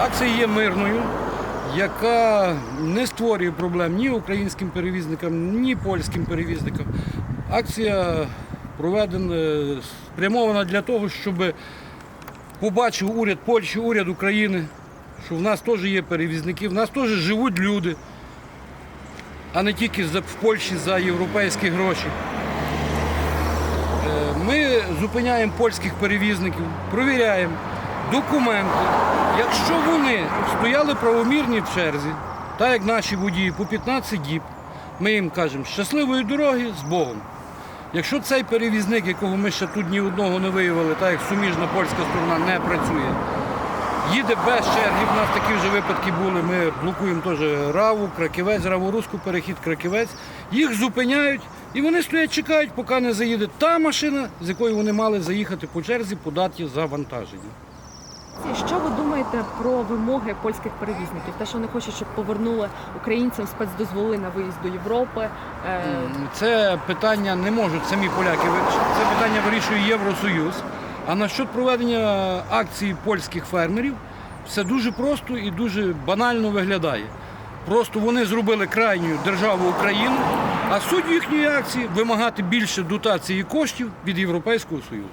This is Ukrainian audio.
Акція є мирною, яка не створює проблем ні українським перевізникам, ні польським перевізникам. Акція проведена, спрямована для того, щоб побачив уряд Польщі, уряд України, що в нас теж є перевізники, в нас теж живуть люди, а не тільки в Польщі за європейські гроші. Е, Ми зупиняємо польських перевізників, провіряємо документи. Якщо вони стояли правомірні в черзі, так як наші водії по 15 діб, ми їм кажемо щасливої дороги з Богом. Якщо цей перевізник, якого ми ще тут ні одного не виявили, так як суміжна польська сторона не працює, їде без черги, в нас такі вже випадки були. Ми блокуємо теж раву, краківець, раву-руську, перехід краківець. Їх зупиняють і вони стоять, чекають, поки не заїде та машина, з якою вони мали заїхати по черзі по даті завантаження. Що ви думаєте про вимоги польських перевізників? Те, що вони хочуть, щоб повернули українцям спецдозволи на виїзд до Європи. Е, Це питання не можуть самі поляки вирішити. Це питання вирішує Євросоюз. А насчет проведення акції польських фермерів, все дуже просто і дуже банально виглядає. Просто вони зробили крайню державу Україну, а суть їхньої акції вимагати більше дотації коштів від Європейського Союзу.